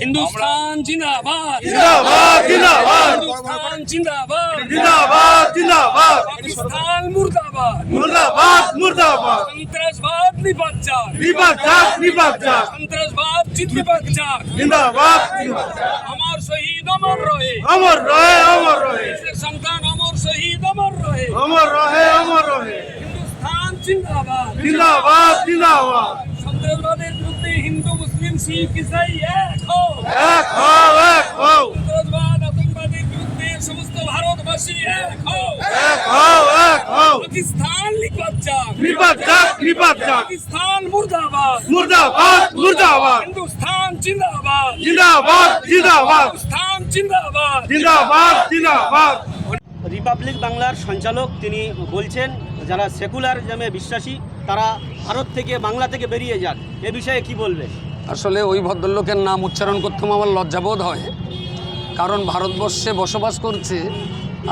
হিন্দুস্তান জিন্দাবাদ জিন্দাবাদ জিন্দাবাদ হিন্দুস্তান জিন্দাবাদ জিন্দাবাদ জিন্দাবাদ পাকিস্তান মুর্দাবাদ মুর্দাবাদ মুর্দাবাদ সন্ত্রাসবাদ নিপাত যাক বিভাগ যাক বিভাগ যাক সন্ত্রাসবাদ জিতবিবাদ যাক জিন্দাবাদ জিন্দাবাদ। আমার শহীদ অমর রহে অমর রহে অমর রহে দেশের সন্তান অমর শহীদ অমর রহে অমর রহে অমর রহে হিন্দুস্তান রিপাবলিক বাংলার সঞ্চালক তিনি বলছেন, যারা সেকুলার সেকুলারিজমে বিশ্বাসী, তারা ভারত থেকে, বাংলা থেকে বেরিয়ে যাক। এ বিষয়ে কি বলবে? আসলে ওই ভদ্রলোকের নাম উচ্চারণ করতেও আমার লজ্জাবোধ হয়। কারণ ভারতবর্ষে বসবাস করছে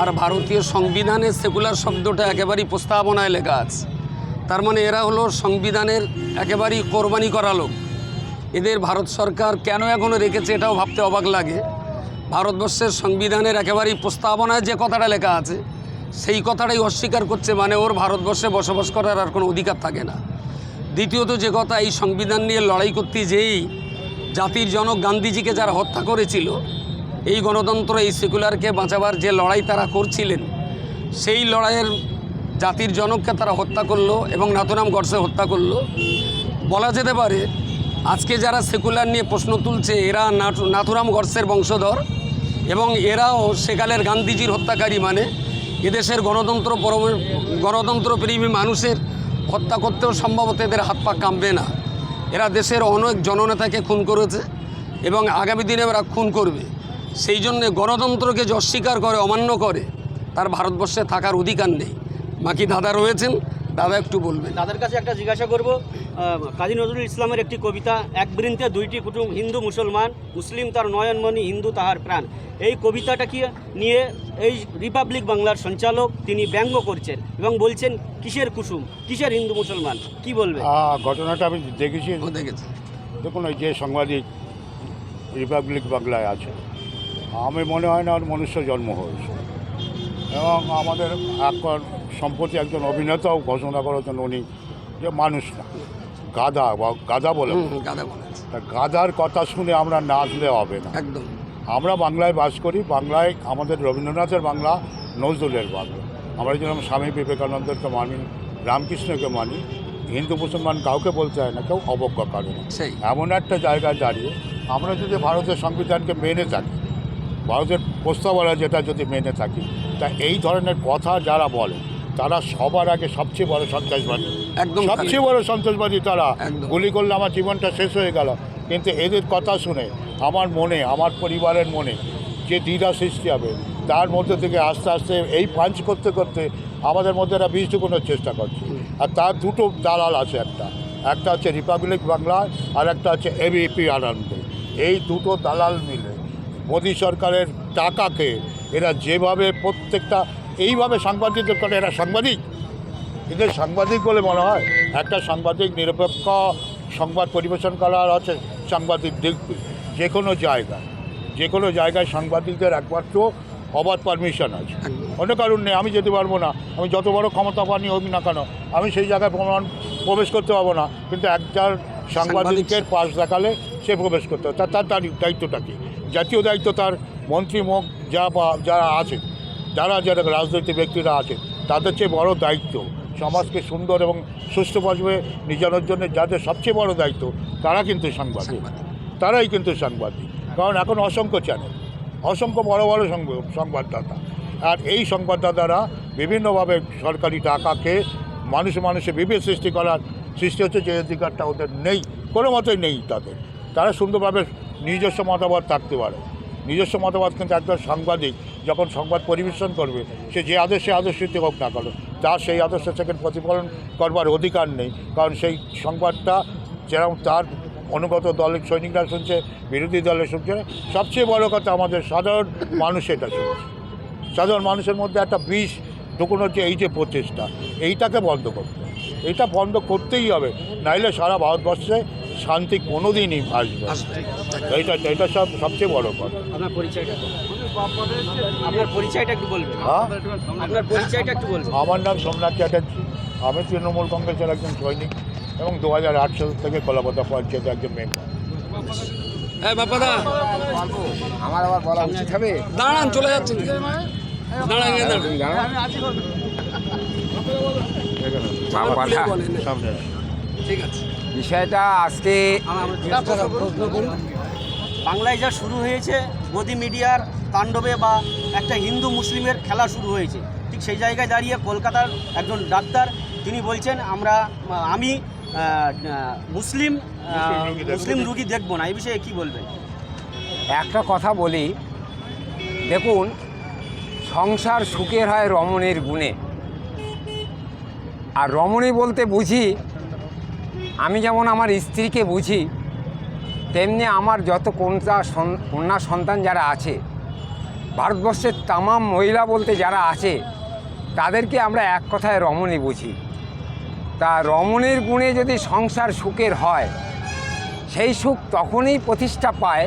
আর ভারতীয় সংবিধানে সেকুলার শব্দটা একেবারেই প্রস্তাবনায় লেখা আছে। তার মানে এরা হলো সংবিধানের একেবারেই কোরবানি করা লোক। এদের ভারত সরকার কেন এখনও রেখেছে এটাও ভাবতে অবাক লাগে। ভারতবর্ষের সংবিধানের একেবারেই প্রস্তাবনায় যে কথাটা লেখা আছে, সেই কথাটাই অস্বীকার করছে মানে ওর ভারতবর্ষে বসবাস করার আর কোনো অধিকার থাকে না। দ্বিতীয়ত যে কথা, এই সংবিধান নিয়ে লড়াই করতে যেই জাতির জনক গান্ধীজিকে যারা হত্যা করেছিল, এই গণতন্ত্র, এই সেকুলারকে বাঁচাবার যে লড়াই তারা করছিলেন, সেই লড়াইয়ের জাতির জনককে তারা হত্যা করল এবং নাথুরাম গডসে হত্যা করল। বলা যেতে পারে, আজকে যারা সেকুলার নিয়ে প্রশ্ন তুলছে, এরা নাথু- নাথুরাম গডসের বংশধর এবং এরাও সেকালের গান্ধীজির হত্যাকারী মানে। এদেশের গণতন্ত্র পরম- গণতন্ত্রপ্রেমী মানুষের হত্যা করতেও সম্ভবত এদের হাত পা কামবে না। এরা দেশের অনেক জননেতাকে খুন করেছে এবং আগামী দিনে এরা খুন করবে। সেই জন্যে গণতন্ত্রকে যে অস্বীকার করে, অমান্য করে, তার ভারতবর্ষে থাকার অধিকার নেই। বাকি দাদা রয়েছেন দাদা একটু বলবে তাদের কাছে একটা জিজ্ঞাসা করব কাজী নজরুল ইসলামের একটি কবিতা এক বৃন্তে দুইটি কুটুম হিন্দু মুসলমান মুসলিম তার নয়নমণি হিন্দু তাহার প্রাণ। এই কবিতাটা কি নিয়ে এই রিপাবলিক বাংলার সঞ্চালক তিনি ব্যঙ্গ করছেন এবং বলছেন কিসের কুসুম কিসের হিন্দু মুসলমান? কি বলবে? ঘটনাটা আমি দেখেছি। ও দেখেছে। দেখুন ওই যে সাংবাদিক রিপাবলিক বাংলায় আছে আমি মনে হয় না ওর মনুষ্য জন্ম হয়েছে। এবং আমাদের এখন সম্প্রতি একজন অভিনেতাও ঘোষণা করেছেন উনি যে মানুষ না। গাধা বা গাধা বলে তা গাধার কথা শুনে আমরা না আসলে হবে না। একদম। আমরা বাংলায় বাস করি বাংলায় আমাদের রবীন্দ্রনাথের বাংলা নজরুলের বাংলা। আমরা যেরকম স্বামী বিবেকানন্দকে মানি রামকৃষ্ণকে মানি হিন্দু মুসলমান কাউকে বলতে হয় না কেউ অবজ্ঞা করে না। এমন একটা জায়গায় দাঁড়িয়ে আমরা যদি ভারতের সংবিধানকে মেনে থাকি ভারতের প্রস্তাবনা যেটা যদি মেনে থাকি তা এই ধরনের কথা যারা বলে তারা সবার আগে সবচেয়ে বড় সন্ত্রাসবাদী। একদম সবচেয়ে বড় সন্ত্রাসবাদী তারা। গুলি করলে আমার জীবনটা শেষ হয়ে গেল। কিন্তু এদের কথা শুনে আমার মনে আমার পরিবারের মনে যে দ্বিধা সৃষ্টি হবে তার মধ্যে থেকে আস্তে আস্তে এই পাঞ্চ করতে করতে আমাদের মধ্যে একটা বীজ ঢুকানোর চেষ্টা করছে। আর তার দুটো দালাল আছে একটা। একটা হচ্ছে রিপাবলিক বাংলা আর একটা হচ্ছে এবিপি আনন্দে এই দুটো দালাল মিলে মোদী সরকারের টাকাকে এরা যেভাবে প্রত্যেকটা এইভাবে সাংবাদিকদের করে এরা সাংবাদিক। এদের সাংবাদিক বলে মনে হয় একটা সাংবাদিক নিরপেক্ষ সংবাদ পরিবেশন করার আছে সাংবাদিক যে কোনো জায়গায়। যে কোনো জায়গায় সাংবাদিকদের একমাত্র অবাধ পারমিশন আছে। অন্য কারণ নেই আমি যেতে পারব না। আমি যত বড় ক্ষমতা পানি হোক না কেন আমি সেই জায়গায় প্রমাণ প্রবেশ করতে পারব না। কিন্তু একজন সাংবাদিকের পাশ দেখালে সে প্রবেশ করতে হবে তার তার তার দায়িত্বটা কী? জাতীয় দায়িত্ব তার মন্ত্রী মুখ যা বা যারা আছে। যারা যারা রাজনৈতিক ব্যক্তিরা আছে তাদের চেয়ে বড় দায়িত্ব সমাজকে সুন্দর এবং সুস্থ সুস্থভাবে নিজানোর জন্য যাদের সবচেয়ে বড় দায়িত্ব তারা কিন্তু সাংবাদিক। তারাই কিন্তু সাংবাদিক। কারণ এখন অসংখ্য চ্যানেল অসংখ্য বড় বড় সংব- সংবাদদাতা। আর এই সংবাদদাতারা বিভিন্নভাবে সরকারি টাকাকে মানুষ মানুষে বিভেদ সৃষ্টি করার সৃষ্টি হচ্ছে যে অধিকারটা ওদের নেই কোনো মতেই নেই তাদের। তারা সুন্দরভাবে নিজস্ব মতামত থাকতে পারে। নিজস্ব মতামত কিন্তু একজন সাংবাদিক যখন সংবাদ পরিবেশন করবে, সে যে আদর্শে আদর্শিত হোক না কেন, তার সেই আদর্শ থেকে প্রতিফলন করবার অধিকার নেই। কারণ সেই সংবাদটা যেরকম তার অনুগত দলের সৈনিকরা শুনছে, বিরোধী দলে শুনছে, সবচেয়ে বড় কথা আমাদের সাধারণ মানুষ এটা শুনছে। সাধারণ মানুষের মধ্যে একটা বিষ ঢুকানোর যে এই যে প্রচেষ্টা, এইটাকে বন্ধ করতে এটা বন্ধ করতেই হবে, নাইলে সারা ভারতবর্ষে শান্তি কোনো দিনই আসবে এইটা এটা সব সবচেয়ে বড় কথা। আপনার পরিচয়টা আপনার পরিচয়টা একটু বলবেন। হ্যাঁ? আপনার পরিচয়টা একটু বলবেন। আমার নাম সোমনাথ চ্যাটার্জি। আমি তৃণমূল কংগ্রেসের একজন সৈনিক এবং দু হাজার আট সাল থেকে কলাপাতা পঞ্চায়েতে একজন মেম্বার হ্যাঁ বাপাদা আমার আবার বলা উচিত হবে। দাঁড়ান চলে ঠিক আছে। বিষয়টা আজকে বাংলায় যা শুরু হয়েছে গদি মিডিয়ার তাণ্ডবে বা একটা হিন্দু মুসলিমের খেলা শুরু হয়েছে ঠিক সেই জায়গায় দাঁড়িয়ে কলকাতার একজন ডাক্তার তিনি বলছেন আমরা আমি মুসলিম মুসলিম রুগী দেখব। না। না। এই বিষয়ে কি বলবেন? একটা কথা বলি। দেখুন সংসার সুখের হয় রমণীর গুণে। আর রমণী বলতে বুঝি আমি যেমন আমার স্ত্রীকে বুঝি, তেমনি আমার যত কন্যা কন্যা সন্তান যারা আছে, ভারতবর্ষের তামাম মহিলা বলতে যারা আছে, তাদেরকে আমরা এক কথায় রমণী বুঝি। তা রমণীর গুণে যদি সংসার সুখের হয়, সেই সুখ তখনই প্রতিষ্ঠা পায়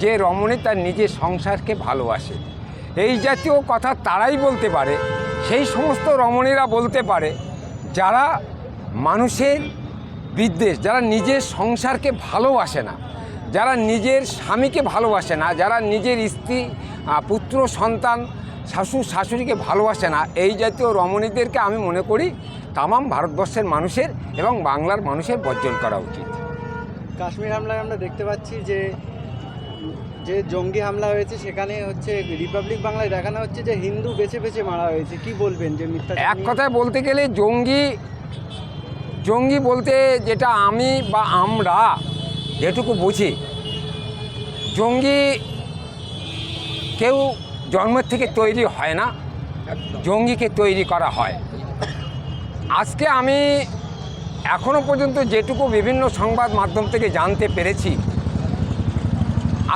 যে রমণী তার নিজের সংসারকে ভালোবাসে। এই জাতীয় কথা তারাই বলতে পারে, সেই সমস্ত রমণীরা বলতে পারে, যারা মানুষের বিদ্বেষ যারা নিজের সংসারকে ভালোবাসে না যারা নিজের স্বামীকে ভালোবাসে না যারা নিজের স্ত্রী পুত্র সন্তান শাশুড় শাশুড়িকে ভালোবাসে না এই জাতীয় রমণীদেরকে আমি মনে করি তামাম ভারতবর্ষের মানুষের এবং বাংলার মানুষের বর্জন করা উচিত। কাশ্মীর হামলায় আমরা দেখতে পাচ্ছি যে যে জঙ্গি হামলা হয়েছে সেখানে হচ্ছে রিপাবলিক বাংলায় দেখানো হচ্ছে যে হিন্দু বেছে বেছে মারা হয়েছে। কি বলবেন যে মিথ্যা এক কথায় বলতে গেলে জঙ্গি জঙ্গি বলতে যেটা আমি বা আমরা যেটুকু বুঝি জঙ্গি কেউ জন্মের থেকে তৈরি হয় না জঙ্গিকে তৈরি করা হয়। আজকে আমি এখনও পর্যন্ত যেটুকু বিভিন্ন সংবাদ মাধ্যম থেকে জানতে পেরেছি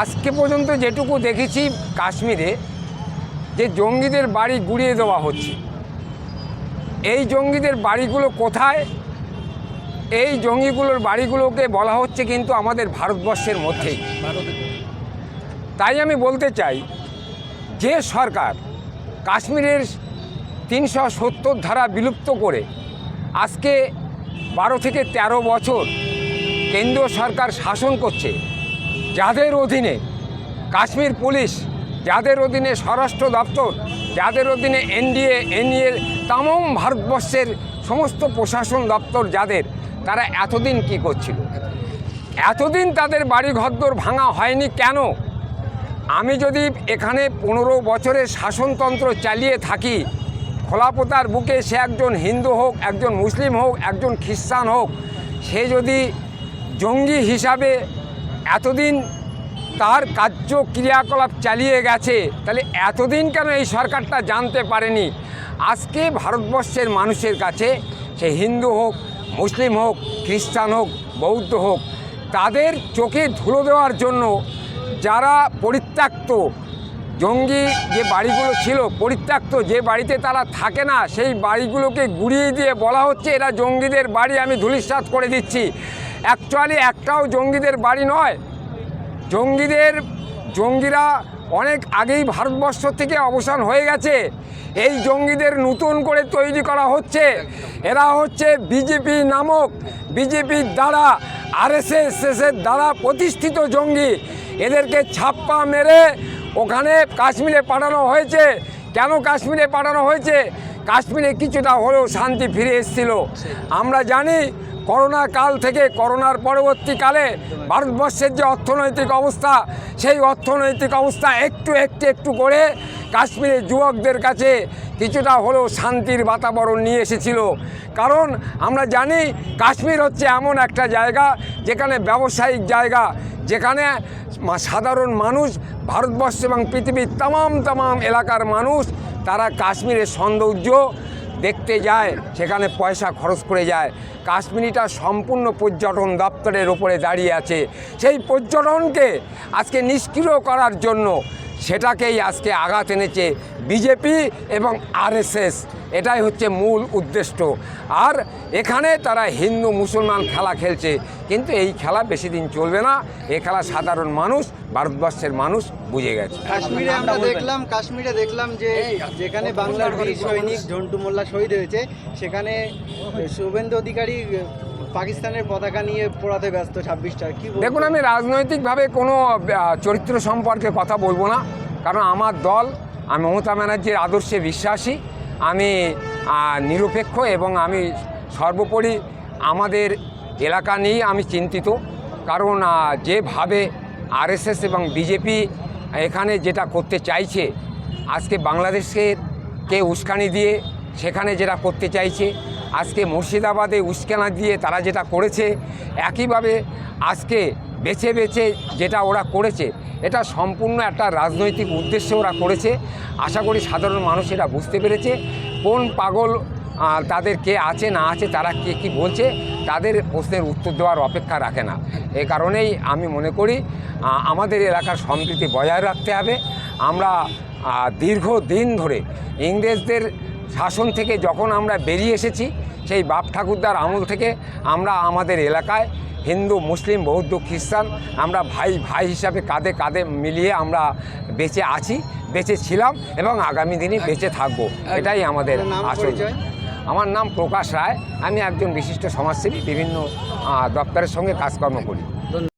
আজকে পর্যন্ত যেটুকু দেখেছি কাশ্মীরে যে জঙ্গিদের বাড়ি গুড়িয়ে দেওয়া হচ্ছে। এই জঙ্গিদের বাড়িগুলো কোথায়? এই জঙ্গিগুলোর বাড়িগুলোকে বলা হচ্ছে কিন্তু আমাদের ভারতবর্ষের মধ্যেই। তাই আমি বলতে চাই, যে সরকার কাশ্মীরের তিনশো সত্তর ধারা বিলুপ্ত করে আজকে বারো থেকে ১৩ বছর কেন্দ্রীয় সরকার শাসন করছে, যাদের অধীনে কাশ্মীর পুলিশ, যাদের অধীনে স্বরাষ্ট্র দপ্তর, যাদের অধীনে এনডিএ, এনইএ, তামম ভারতবর্ষের সমস্ত প্রশাসন দপ্তর যাদের তারা এতদিন কি করছিল? এতদিন তাদের বাড়ি ঘরদোর ভাঙা হয়নি কেন? আমি যদি এখানে পনেরো বছরের শাসনতন্ত্র চালিয়ে থাকি, খোলাপোতার বুকে সে একজন হিন্দু হোক, একজন মুসলিম হোক, একজন খ্রিস্টান হোক, সে যদি জঙ্গি হিসাবে এতদিন তার কার্য ক্রিয়াকলাপ চালিয়ে গেছে, তাহলে এতদিন কেন এই সরকারটা জানতে পারেনি? আজকে ভারতবর্ষের মানুষের কাছে সে হিন্দু হোক মুসলিম হোক, খ্রিস্টান হোক, বৌদ্ধ হোক, তাদের চোখে ধুলো দেওয়ার জন্য যারা পরিত্যক্ত, জঙ্গি যে বাড়িগুলো ছিল, পরিত্যক্ত যে বাড়িতে তারা থাকে না, সেই বাড়িগুলোকে গুড়িয়ে দিয়ে বলা হচ্ছে, এরা জঙ্গিদের বাড়ি, আমি ধূলিসাৎ করে দিচ্ছি। অ্যাকচুয়ালি একটাও জঙ্গিদের বাড়ি নয়। জঙ্গিদের, জঙ্গিরা অনেক আগেই ভারতবর্ষ থেকে অবসান হয়ে গেছে। এই জঙ্গিদের নতুন করে তৈরি করা হচ্ছে। এরা হচ্ছে বিজেপি নামক বিজেপির দ্বারা আরএসএসের দ্বারা প্রতিষ্ঠিত জঙ্গি। এদেরকে ছাপ্পা মেরে ওখানে কাশ্মীরে পাঠানো হয়েছে। কেন কাশ্মীরে পাঠানো হয়েছে? কাশ্মীরে কিছুটা হলেও শান্তি ফিরে এসেছিল। আমরা জানি করোনা কাল থেকে করোনার পরবর্তীকালে ভারতবর্ষের যে অর্থনৈতিক অবস্থা, সেই অর্থনৈতিক অবস্থা একটু একটু একটু করে কাশ্মীরের যুবকদের কাছে কিছুটা হলেও শান্তির বাতাবরণ নিয়ে এসেছিল। কারণ আমরা জানি কাশ্মীর হচ্ছে এমন একটা জায়গা, যেখানে ব্যবসায়িক জায়গা, যেখানে সাধারণ মানুষ, ভারতবর্ষ এবং পৃথিবীর তামাম তামাম এলাকার মানুষ, তারা কাশ্মীরের সৌন্দর্য দেখতে যায়, সেখানে পয়সা খরচ করে যায়। কাশ্মীরিটা সম্পূর্ণ পর্যটন দপ্তরের ওপরে দাঁড়িয়ে আছে। সেই পর্যটনকে আজকে নিষ্ক্রিয় করার জন্য সেটাকেই আজকে আঘাত এনেছে বিজেপি এবং আরএসএস। এটাই হচ্ছে মূল উদ্দেশ্য। আর এখানে তারা হিন্দু মুসলমান খেলা খেলছে, কিন্তু এই খেলা বেশি দিন চলবে না। এ খেলা সাধারণ মানুষ, ভারতবর্ষের মানুষ বুঝে গেছে। কাশ্মীরে আমরা দেখলাম, কাশ্মীরে দেখলাম যে যেখানে বাংলার সৈনিক ঝন্টু মোল্লা শহীদ হয়েছে, সেখানে শুভেন্দু অধিকারী পাকিস্তানের পতাকা নিয়ে পড়াতে ব্যস্ত ছাব্বিশটা, কি দেখুন, আমি রাজনৈতিকভাবে কোনো চরিত্র সম্পর্কে কথা বলব না। কারণ আমার দল, আমি মমতা ব্যানার্জির আদর্শে বিশ্বাসী, আমি নিরপেক্ষ এবং আমি সর্বোপরি আমাদের এলাকা নিয়েই আমি চিন্তিত। কারণ যেভাবে আরএসএস এবং বিজেপি এখানে যেটা করতে চাইছে, আজকে বাংলাদেশকে কে উস্কানি দিয়ে সেখানে যেটা করতে চাইছে আজকে মুর্শিদাবাদে উস্কানা দিয়ে তারা যেটা করেছে, একইভাবে আজকে বেছে বেছে যেটা ওরা করেছে, এটা সম্পূর্ণ একটা রাজনৈতিক উদ্দেশ্যে ওরা করেছে। আশা করি সাধারণ মানুষ এটা বুঝতে পেরেছে। কোন পাগল তাদের কে আছে, না আছে, তারা কে কি বলছে, তাদের প্রশ্নের উত্তর দেওয়ার অপেক্ষা রাখে না। এ কারণেই আমি মনে করি আমাদের এলাকার সম্প্রীতি বজায় রাখতে হবে। আমরা দীর্ঘ দিন ধরে ইংরেজদের শাসন থেকে যখন আমরা বেরিয়ে এসেছি সেই বাপ ঠাকুরদার আমল থেকে আমরা আমাদের এলাকায় হিন্দু মুসলিম বৌদ্ধ খ্রিস্টান আমরা ভাই ভাই হিসাবে কাঁধে কাঁধে মিলিয়ে আমরা বেঁচে আছি বেঁচে ছিলাম এবং আগামী দিনে বেঁচে থাকব। এটাই আমাদের আসল। আমার নাম প্রকাশ রায়। আমি একজন বিশিষ্ট সমাজসেবী বিভিন্ন দপ্তরের সঙ্গে কাজকর্ম করি।